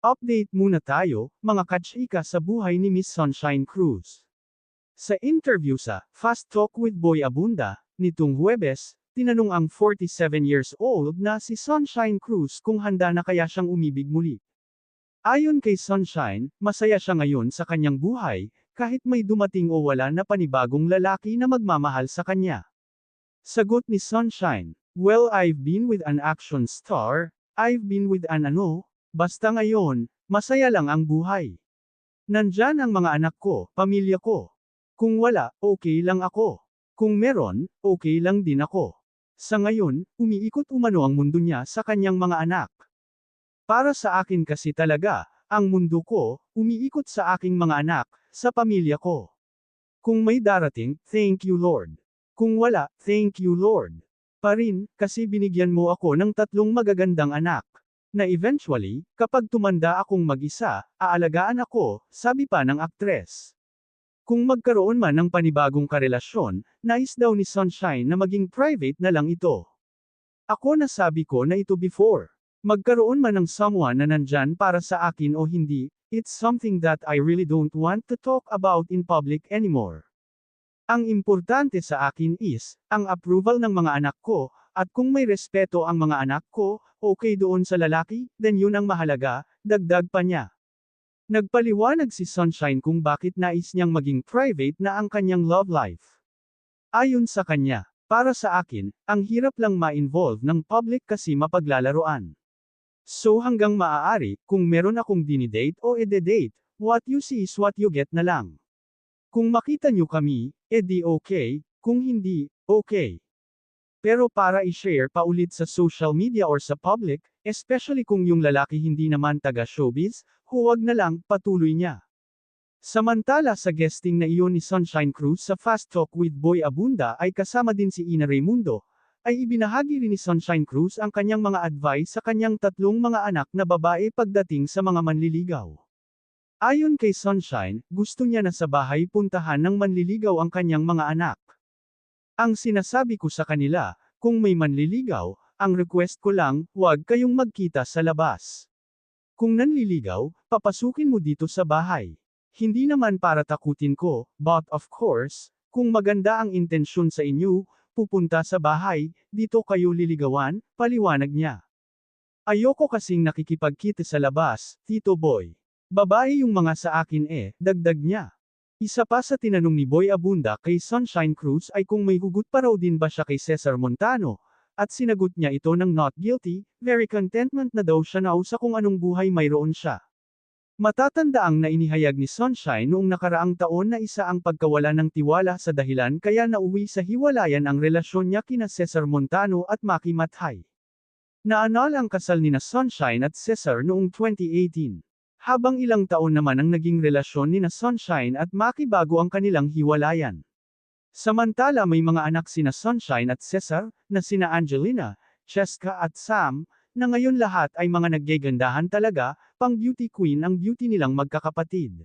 Update muna tayo, mga kachika sa buhay ni Miss Sunshine Cruz. Sa interview sa Fast Talk with Boy Abunda, nitong Huwebes, tinanong ang 47 years old na si Sunshine Cruz kung handa na kaya siyang umibig muli. Ayon kay Sunshine, masaya siya ngayon sa kanyang buhay, kahit may dumating o wala na panibagong lalaki na magmamahal sa kanya. Sagot ni Sunshine, Well I've been with an action star, I've been with an ano, basta ngayon, masaya lang ang buhay. Nandyan ang mga anak ko, pamilya ko. Kung wala, okay lang ako. Kung meron, okay lang din ako. Sa ngayon, umiikot umano ang mundo niya sa kanyang mga anak. Para sa akin kasi talaga, ang mundo ko, umiikot sa aking mga anak, sa pamilya ko. Kung may darating, thank you Lord. Kung wala, thank you Lord. Pa rin, kasi binigyan mo ako ng tatlong magagandang anak. Na eventually, kapag tumanda akong mag-isa, aalagaan ako, sabi pa ng aktres. Kung magkaroon man ng panibagong karelasyon, nais daw ni Sunshine na maging private na lang ito. Ako nasabi ko na ito before. Magkaroon man ng someone na nandyan para sa akin o hindi, it's something that I really don't want to talk about in public anymore. Ang importante sa akin is, ang approval ng mga anak ko, at kung may respeto ang mga anak ko, okay doon sa lalaki, then yun ang mahalaga, dagdag pa niya. Nagpaliwanag si Sunshine kung bakit nais niyang maging private na ang kanyang love life. Ayon sa kanya, para sa akin, ang hirap lang ma-involve ng public kasi mapaglalaroan. So hanggang maaari, kung meron akong dinidate o ede-date, what you see is what you get na lang. Kung makita nyo kami, edi okay, kung hindi, okay. Pero para i-share pa ulit sa social media or sa public, especially kung yung lalaki hindi naman taga showbiz, huwag na lang, patuloy niya. Samantala sa guesting na iyon ni Sunshine Cruz sa Fast Talk with Boy Abunda ay kasama din si Ina Raimundo, ay ibinahagi rin ni Sunshine Cruz ang kanyang mga advice sa kanyang tatlong mga anak na babae pagdating sa mga manliligaw. Ayon kay Sunshine, gusto niya na sa bahay puntahan ng manliligaw ang kanyang mga anak. Ang sinasabi ko sa kanila, kung may manliligaw, ang request ko lang, huwag kayong magkita sa labas. Kung nanliligaw, papasukin mo dito sa bahay. Hindi naman para takutin ko, but of course, kung maganda ang intensyon sa inyo, pupunta sa bahay, dito kayo liligawan, paliwanag niya. Ayoko kasing nakikipagkita sa labas, Tito Boy. Babae yung mga sa akin eh, dagdag niya. Isa pa sa tinanong ni Boy Abunda kay Sunshine Cruz ay kung may hugot pa raw din ba siya kay Cesar Montano, at sinagot niya ito ng not guilty, very contentment na daw siya na sa kung anong buhay mayroon siya. Matatandaang na inihayag ni Sunshine noong nakaraang taon na isa ang pagkawala ng tiwala sa dahilan kaya nauwi sa hiwalayan ang relasyon niya kina Cesar Montano at Maki Mathay. Naanal ang kasal ni na Sunshine at Cesar noong 2018. Habang ilang taon naman ang naging relasyon ni na Sunshine at Maki bago ang kanilang hiwalayan. Samantala may mga anak sina Sunshine at Cesar, na sina Angelina, Cheska at Sam, na ngayon lahat ay mga naggegandahan talaga, pang beauty queen ang beauty nilang magkakapatid.